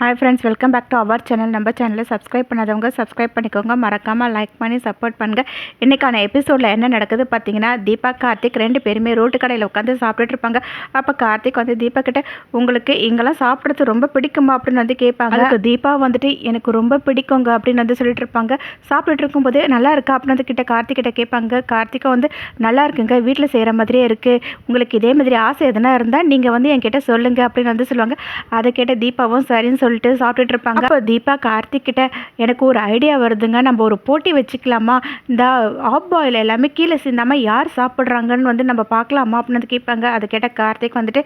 Hi friends welcome back to our channel நம்ம சேனலை subscribe பண்ணாதவங்க சப்ஸ்கிரைப் பண்ணிக்கோங்க. மறக்காமல் லைக் பண்ணி சப்போர்ட் பண்ணுங்கள் இன்றைக்கான எபிசோடில் என்ன நடக்குது பார்த்தீங்கன்னா தீபா கார்த்திக் ரெண்டு பேருமே ரோட்டு கடையில் உட்காந்து சாப்பிட்டுட்டு இருப்பாங்க. அப்போ கார்த்திக் வந்து தீபா கிட்ட உங்களுக்கு இங்கெல்லாம் சாப்பிட்றது ரொம்ப பிடிக்குமா? அப்படின்னு வந்து கேட்பாங்க. அதுக்கு தீபா வந்துட்டு எனக்கு ரொம்ப பிடிக்குங்க அப்படின்னு வந்து சொல்லிட்டு இருப்பாங்க. சாப்பிட்டுட்டு இருக்கும்போது நல்லா இருக்கா? அப்படின்னு வந்து கிட்ட கார்த்திக் கிட்ட கேட்பாங்க. கார்த்திகா வந்து நல்லா இருக்குங்க வீட்டில் செய்கிற மாதிரியே இருக்குது உங்களுக்கு இதே மாதிரி ஆசை எதனா இருந்தால் நீங்கள் வந்து என்கிட்ட சொல்லுங்கள் அப்படின்னு வந்து சொல்லுவாங்க. அதை கேட்ட தீபாவும் சரின்னு சொல்லிட்டு சாப்பிட்டுட்டு இருப்பாங்க. அப்போ தீபா கார்த்திக் கிட்ட எனக்கு ஒரு ஐடியா வருதுங்க. நம்ம ஒரு போட்டி வச்சுக்கலாமா? இந்த ஆப் பாயில் எல்லாமே கீழே சிந்தாமல் யார் சாப்பிட்றாங்கன்னு வந்து நம்ம பார்க்கலாமா அப்படின்னு வந்து கேட்பாங்க. அதை கேட்ட கார்த்திக் வந்துட்டு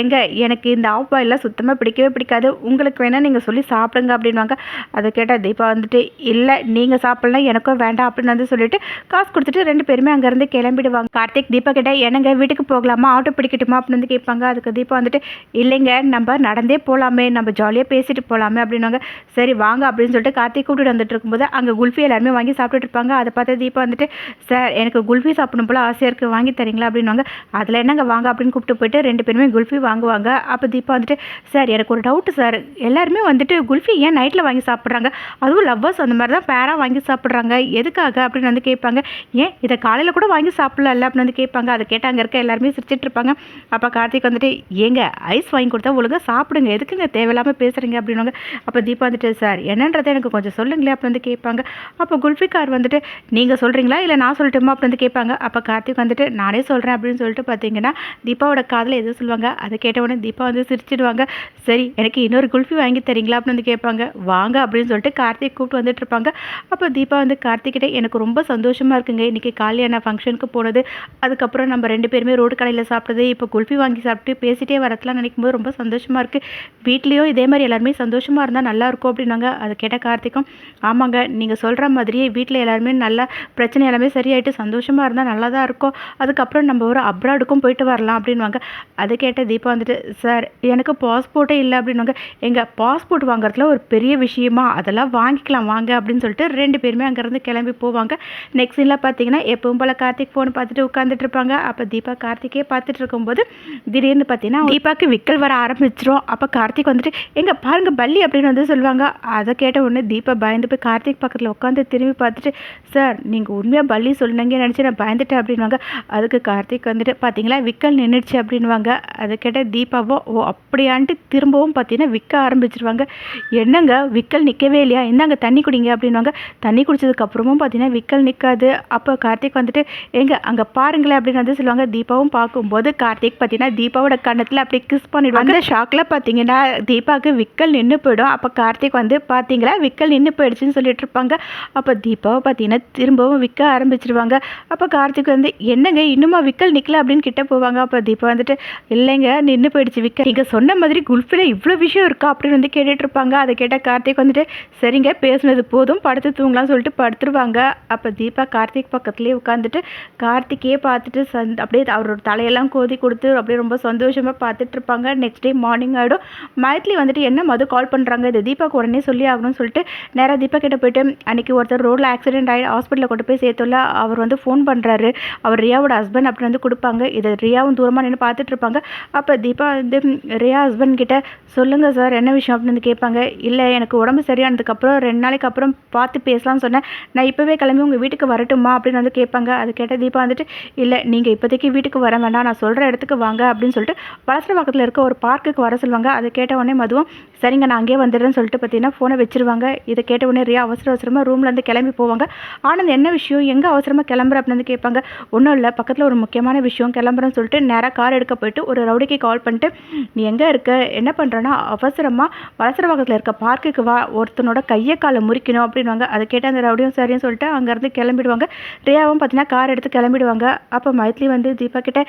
எங்க எனக்கு இந்த ஆப் பாயிலாம் சுத்தமாக பிடிக்கவே பிடிக்காது. உங்களுக்கு வேணால் நீங்கள் சொல்லி சாப்பிடுங்க அப்படின்வாங்க அதை கேட்டால் தீபா வந்துட்டு இல்லை நீங்கள் சாப்பிட்லாம் எனக்கும் வேண்டாம் அப்படின்னு வந்து சொல்லிட்டு காசு கொடுத்துட்டு ரெண்டு பேருமே அங்கேருந்து கிளம்பிடுவாங்க. கார்த்திக் தீபா கிட்ட என்னங்க வீட்டுக்கு போகலாமா? ஆட்டோ பிடிக்கட்டுமா? அப்படின்னு வந்து கேட்பாங்க. அதுக்கு தீபா வந்துட்டு இல்லைங்க நம்ம நடந்தே போகலாமே நம்ம ஜாலியாக பேசி பேசிட்டு போகலாமே அப்படின்னாங்க. சரி வாங்க அப்படின்னு சொல்லிட்டு கார்த்திக் கூட்டிட்டு வந்துட்டு இருக்கும்போது அங்கே குல்ஃபி எல்லாருமே வாங்கி சாப்பிட்டுட்டு இருப்பாங்க. அதை பார்த்து தீபா வந்துட்டு சார் எனக்கு குல்ஃபி சாப்பிடணும் போல ஆசையாக இருக்குது வாங்கி தரீங்களா? அப்படின்வாங்க அதில் என்னங்க வாங்க? அப்படின்னு கூப்பிட்டு போயிட்டு ரெண்டு பேருமே குல்ஃபி வாங்குவாங்க. அப்போ தீபா வந்துட்டு சார் எனக்கு ஒரு டவுட்டு சார். எல்லாருமே வந்துட்டு குல்ஃபி ஏன் நைட்டில் வாங்கி சாப்பிட்றாங்க? அதுவும் லவ்வர்ஸ் அந்த மாதிரி தான் பேராக வாங்கி சாப்பிட்றாங்க. எதுக்காக? அப்படின்னு வந்து கேட்பாங்க. ஏன்? இதை காலையில் கூட வாங்கி சாப்பிடல அப்படின்னு வந்து கேட்பாங்க. அதை கேட்டாங்க அங்கே இருக்க எல்லாருமே சிரிச்சிட்டு இருப்பாங்க. அப்போ கார்த்திக் வந்துட்டு ஏங்க ஐஸ் வாங்கி கொடுத்தா ஒழுங்காக சாப்பிடுங்க. எதுக்குங்க தேவையில்லாமல் பேசுகிறீங்க அப்படின்னாங்க அப்போ தீபா வந்துட்டு சார் என்னன்றதை எனக்கு கொஞ்சம் சொல்லுங்களேன். அப்போ வந்து கேட்பாங்க. அப்போ குல்ஃபிகார் வந்துட்டு நீங்கள் சொல்கிறீங்களா இல்லை நான் சொல்லட்டுமா? அப்போ வந்து கேட்பாங்க. அப்போ கார்த்திக் வந்துட்டு நானே சொல்கிறேன் அப்படின்னு சொல்லிட்டு பார்த்தீங்கன்னா தீபாவோட காதில் எது சொல்லுவாங்க. அதை கேட்ட உடனே தீபா வந்து சிரிச்சிடுவாங்க. சரி எனக்கு இன்னொரு குல்ஃபி வாங்கி தரீங்களா? அப்படின்னு வந்து கேட்பாங்க. வாங்க அப்படின்னு சொல்லிட்டு கார்த்திக் கூப்பிட்டு வந்துட்டு இருப்பாங்க. அப்போ தீபா வந்து கார்த்திக்கிட்ட எனக்கு ரொம்ப சந்தோஷமாக இருக்குங்க. இன்றைக்கி காலியான ஃபங்க்ஷனுக்கு போனது. அதுக்கப்புறம் நம்ம ரெண்டு பேருமே ரோடு கடையில் சாப்பிட்டது. இப்போ குல்ஃபி வாங்கி சாப்பிட்டு பேசிட்டே வரதுலாம் நினைக்கும் போது ரொம்ப சந்தோஷமாக இருக்குது வீட்லேயும் இதே மாதிரி எல்லாருமே சந்தோஷமாக இருந்தால் நல்லா இருக்கும் அப்படின்னாங்க. அதை கேட்ட கார்த்திக்கும் ஆமாங்க நீங்கள் சொல்கிற மாதிரியே வீட்டில் எல்லாருமே நல்லா பிரச்சனை எல்லாமே சரியாயிட்டு சந்தோஷமாக இருந்தால் நல்லா தான் இருக்கும். அதுக்கப்புறம் நம்ம ஒரு அப்ராடுக்கும் போயிட்டு வரலாம் அப்படின்வாங்க அதை கேட்ட தீபா வந்துட்டு சார் எனக்கு பாஸ்போர்ட்டே இல்லை அப்படின்வாங்க எங்கள் பாஸ்போர்ட் வாங்குறதுல ஒரு பெரிய விஷயமா? அதெல்லாம் வாங்கிக்கலாம் வாங்க அப்படின்னு சொல்லிட்டு ரெண்டு பேருமே அங்கேருந்து கிளம்பி போவாங்க. நெக்ஸ்ட் சீனில் பார்த்தீங்கன்னா எப்பவும் போல் கார்த்திக் ஃபோன் பார்த்துட்டு உட்காந்துட்டு இருப்பாங்க. அப்போ தீபா கார்த்திகே பார்த்துட்டு இருக்கும்போது திடீர்னு பார்த்தீங்கன்னா தீபாக்கு விக்கல் வர ஆரம்பிச்சிரும். அப்போ கார்த்திக் வந்துட்டு எங்கப்பா பாருங்க பள்ளி அப்படின்னு வந்து சொல்லுவாங்க. அதை கேட்ட உடனே தீபா பயந்து போய் கார்த்திக் பக்கத்தில் உட்காந்து திரும்பி பார்த்துட்டு சார் நீங்கள் உண்மையாக பள்ளி சொல்லுங்க நினச்சி நான் பயந்துட்டேன் அப்படின்வாங்க அதுக்கு கார்த்திக் வந்துட்டு பார்த்தீங்களா விக்கல் நின்றுச்சு அப்படின்வாங்க அதை கேட்ட தீபாவோ ஓ அப்படியான்ட்டு திரும்பவும் பார்த்தீங்கன்னா விற்க ஆரம்பிச்சிருவாங்க. என்னங்க விக்கல் நிற்கவே இல்லையா? இந்தாங்க தண்ணி குடிங்க அப்படின்வாங்க தண்ணி குடிச்சதுக்கப்புறமும் பார்த்தீங்கன்னா விக்கல் நிற்காது அப்போ கார்த்திக் வந்துட்டு எங்க அங்கே பாருங்களேன் அப்படின்னு வந்து சொல்லுவாங்க. தீபாவும் பார்க்கும்போது கார்த்திக் பார்த்தீங்கன்னா தீபாவோட கண்ணத்தில் அப்படியே கிஸ் பண்ணிடுவாங்க. ஷாக்கில் பார்த்தீங்கன்னா தீபாவுக்கு விக் விக்கல் நின்று போயிடும். அப்போ கார்த்திக் வந்து பார்த்தீங்களா விக்கல் நின்று போயிடுச்சுன்னு சொல்லிட்டு இருப்பாங்க. அப்போ தீபாவை பார்த்தீங்கன்னா திரும்பவும் விற்க ஆரம்பிச்சிருவாங்க. அப்போ கார்த்திக் வந்து என்னங்க இன்னுமா விக்கல் நிற்கல அப்படின்னு கிட்ட போவாங்க. அப்போ தீபா வந்துட்டு இல்லைங்க நின்று போயிடுச்சு விக்கல். நீங்கள் சொன்ன மாதிரி குல்ஃபில் இவ்வளோ விஷயம் இருக்கா? அப்படின்னு வந்து கேட்டுட்டு இருப்பாங்க. அதை கேட்டால் கார்த்திக் வந்துட்டு சரிங்க பேசுனது போதும் படுத்து தூங்கலாம்னு சொல்லிட்டு படுத்துருவாங்க. அப்போ தீபா கார்த்திக் பக்கத்துலேயே உட்காந்துட்டு கார்த்திக்கே பார்த்துட்டு சந் அப்படியே அவரோட தலையெல்லாம் கோதி கொடுத்து அப்படியே ரொம்ப சந்தோஷமாக பார்த்துட்டு இருப்பாங்க. நெக்ஸ்ட் டே மார்னிங் ஆகிடும் மைத்லி வந்துட்டு என்ன மது கால் பண்ணுறாங்க இது தீபாவுக்கு உடனே சொல்லி ஆகணும்னு சொல்லிட்டு நேராக தீபா கிட்ட போயிட்டு அன்றைக்கி ஒருத்தர் ரோட்டில் ஆக்சிடென்ட் ஆகி ஹாஸ்பிட்டலில் கொண்டு போய் சேர்த்துள்ள அவர் வந்து ஃபோன் பண்ணுறாரு அவர் ரியாவோட ஹஸ்பண்ட் அப்படின்னு வந்து கொடுப்பாங்க. இதை ரியாவும் தூரமாக நின்று பார்த்துட்டு இருப்பாங்க. அப்போ தீபா வந்து ரியா ஹஸ்பண்ட் கிட்ட சொல்லுங்கள் சார் என்ன விஷயம்? அப்படின்னு வந்து கேட்பாங்க. இல்லை எனக்கு உடம்பு சரியானதுக்கப்புறம் ரெண்டு நாளைக்கு அப்புறம் பார்த்து பேசலாம்னு சொன்னேன். நான் இப்போவே கிளம்பி உங்கள் வீட்டுக்கு வரட்டுமா? அப்படின்னு வந்து கேட்பாங்க. அது கேட்ட தீபா வந்துட்டு இல்லை நீங்கள் இப்போதைக்கு வீட்டுக்கு வர வேண்டாம் நான் சொல்கிற இடத்துக்கு வாங்க. அப்படின்னு சொல்லிட்டு பக்கத்தில் இருக்க ஒரு பார்க்குக்கு வர சொல்லுவாங்க. அதை கேட்ட உடனே மதுவும் சரிங்க நான் அங்கேயே வந்துடுறேன்னு சொல்லிட்டு பார்த்தீங்கன்னா ஃபோனை வச்சிருவாங்க. இதை கேட்ட உடனே ரியா அவசர அவசரமாக ரூம்லேருந்து கிளம்பி போவாங்க. ஆனந்த் என்ன விஷயம்? எங்கே அவசரமாக கிளம்புற? அப்படின்னு வந்து கேட்பாங்க. ஒன்றும் இல்லை பக்கத்தில் ஒரு முக்கியமான விஷயம் கிளம்புறேன்னு சொல்லிட்டு நேராக கார் எடுக்க போயிட்டு ஒரு ரவுடிக்கு கால் பண்ணிட்டு நீ எங்கே இருக்க? என்ன பண்ணுறேன்னா அவசரமாக வலசரவாகத்தில் இருக்க பார்க்குக்கு வா. ஒருத்தனோட கையை காலை முறிக்கணும் அப்படின்வாங்க அதை கேட்டு அந்த ரவுடியும் சரின்னு சொல்லிட்டு அங்கேருந்து கிளம்பிடுவாங்க. ரியாவும் பார்த்தீங்கன்னா கார் எடுத்து கிளம்பிடுவாங்க. அப்போ மைத்லி வந்து தீபா கிட்டே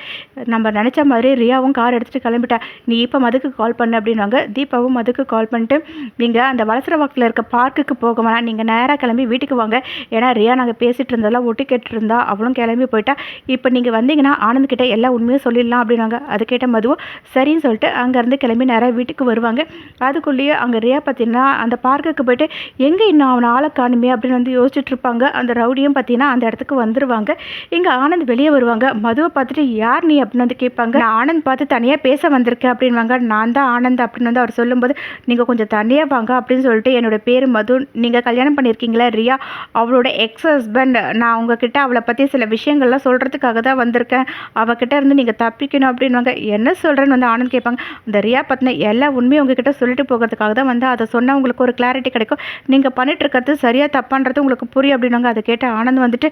நம்ம நினச்ச மாதிரி ரியாவும் கார் எடுத்துகிட்டு கிளம்பிட்டா. நீ இப்போ மதுக்கு கால் பண்ணு அப்படின்வாங்க தீபாவும் மதுக்கு கால் பண்ணிட்டு நீங்கள் அந்த வலசரவாக்கில் இருக்க பார்க்குக்கு போக வேணாம். நீங்கள் நேராக கிளம்பி வீட்டுக்கு வாங்க. ஏன்னா ரியா நாங்கள் பேசிகிட்டு இருந்ததெல்லாம் ஒட்டி கேட்டுருந்தா அவளும் கிளம்பி போயிட்டா. இப்போ நீங்கள் வந்தீங்கன்னா ஆனந்த் கிட்டே எல்லா உண்மையும் சொல்லிடலாம் அப்படின்னாங்க. அது கேட்ட மதுவும் சரின்னு சொல்லிட்டு அங்கேருந்து கிளம்பி நேராக வீட்டுக்கு வருவாங்க. அதுக்குள்ளேயே அங்கே ரியா பார்த்தீங்கன்னா அந்த பார்க்குக்கு போயிட்டு எங்கே இன்னும் அவனை ஆளை காணுமே? அப்படின்னு வந்து யோசிச்சுட்டு இருப்பாங்க. அந்த ரவுடியும் பார்த்தீங்கன்னா அந்த இடத்துக்கு வந்துருவாங்க. இங்கே ஆனந்த் வெளியே வருவாங்க. மதுவை பார்த்துட்டு யார் நீ? அப்படின்னு வந்து கேட்பாங்க. நான் ஆனந்த் பார்த்து தனியாக பேச வந்திருக்கேன் அப்படின்வாங்க. நான் தான் ஆனந்த் அப்படின்னு வந்து அவர் சொல்லும்போது நீங்கள் கொஞ்சம் தனியாக வாங்க அப்படின்னு சொல்லிட்டு என்னோட பேர் மது நீங்கள் கல்யாணம் பண்ணியிருக்கீங்களா ரியா. அவளோட எக்ஸ் ஹஸ்பண்ட் நான் உங்ககிட்ட அவளை பற்றி சில விஷயங்கள்லாம் சொல்கிறதுக்காக தான் வந்திருக்கேன். அவகிட்ட இருந்து நீங்கள் தப்பிக்கணும் அப்படின்வாங்க என்ன சொல்கிறேன்னு வந்து ஆனந்த் கேட்பாங்க. இந்த ரியா பற்றின எல்லா உண்மையும் உங்ககிட்ட சொல்லிட்டு போகிறதுக்காக தான் வந்து அதை சொன்னால் உங்களுக்கு ஒரு கிளாரிட்டி கிடைக்கும். நீங்கள் பண்ணிட்டுருக்கிறது சரியாக தப்பான்றது உங்களுக்கு புரியும் அப்படின்னாங்க அதை கேட்ட ஆனந்த் வந்துட்டு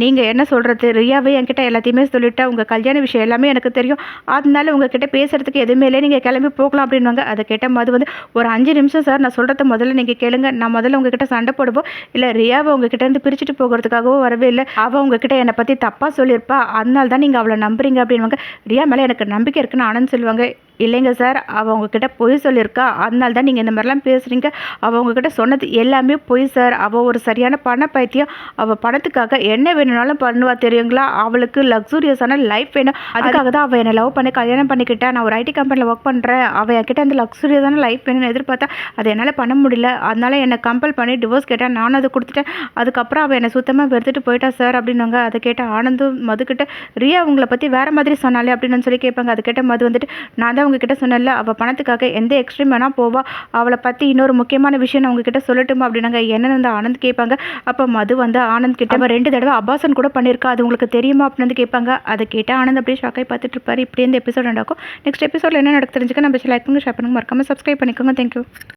நீங்கள் என்ன சொல்கிறது ரியாவே என்கிட்ட எல்லாத்தையுமே சொல்லிவிட்டா உங்கள் கல்யாண விஷயம் எல்லாமே எனக்கு தெரியும். அதனால உங்ககிட்ட பேசுகிறதுக்கு எதுவுமே இல்லை. நீங்கள் கிளம்பி போகலாம் அப்படின்வாங்க அதை கேட்ட மது வந்து ஒரு அஞ்சு நிமிஷம் சார் நான் சொல்கிறத முதல்ல நீங்கள் கேளுங்க. நான் முதல்ல உங்ககிட்ட சண்டை போடுவோம். இல்லை ரியாவை உங்ககிட்ட இருந்து பிரிச்சுட்டு போகிறதுக்காகவும் வரவே இல்லை. அவள் உங்ககிட்ட என்னை பற்றி தப்பாக சொல்லியிருப்பா. அதனால தான் நீங்கள் அவளை நம்புறீங்க அப்படின்வாங்க ரியா மேலே எனக்கு நம்பிக்கை இருக்குன்னு ஆனந்த் சொல்லுவாங்க. இல்லைங்க சார் அவள் உங்ககிட்ட பொய் சொல்லியிருக்கா. அதனால தான் நீங்கள் இந்த மாதிரிலாம் பேசுகிறீங்க அவள் உங்ககிட்ட சொன்னது எல்லாமே பொய் சார். அவள் ஒரு சரியான பண பைத்தியம். அவள் பணத்துக்காக என்ன வேணும்னாலும் பண்ணுவா தெரியுங்களா? அவளுக்கு லக்ஸூரியஸான லைஃப் வேணும். அதுக்காக தான் அவள் என்னை லவ் பண்ணி கல்யாணம் பண்ணிக்கிட்டேன் நான் ஒரு ஐடி கம்பெனியில் ஒர்க் பண்ணுறேன் அவள் என்கிட்ட அந்த லக்ஸூரியஸான லைஃப் வேணும்னு எதிர்பார்த்தா அதை என்னால் பண்ண முடியல. அதனால என்னை கம்பல் பண்ணி டிவோர்ஸ் கேட்டேன் நானும் அதை கொடுத்துட்டேன். அதுக்கப்புறம் அவள் என்னை சுத்தமாக வெறுத்துட்டு போயிட்டா சார் அப்படின்னாங்க. அதை கேட்ட ஆனந்தும் மதுக்கிட்ட ரியா உங்களை பற்றி வேறு மாதிரி சொன்னாலே அப்படின்னு சொல்லி கேட்பாங்க. அதை கேட்ட மது வந்துட்டு நான் தான் உங்ககிட்ட சொன்னேன்ல அவள் பணத்துக்காக எந்த எக்ஸ்ட்ரீம் வேணால் போவா அவளை பற்றி இன்னொரு முக்கியமான விஷயம் நான் உங்ககிட்ட சொல்லட்டுமா அப்படின்னாங்க. என்னென்னு வந்து ஆனந்த் கேட்பாங்க. அப்போ மது வந்து ஆனந்த் கிட்ட அவள் ரெண்டு தடவை அபாசன் கூட பண்ணியிருக்கா அது உங்களுக்கு தெரியுமா? அப்படின்னு வந்து கேட்பாங்க. அதை கேட்டால் ஆனந்த் அப்படியே ஷாக்காய் பார்த்துட்டு இருப்பார். இப்படி இந்த எபிசோட் நடக்கும் நெக்ஸ்ட் எபிசோடில் என்ன நடக்கு தெரிஞ்சுக்க நம்ம லைக் பண்ணுங்க ஷேர் பண்ணுங்க. மறக்காம சப்ஸ்கிரைப் பண்ணிக்கோங்க. தேங்க்யூ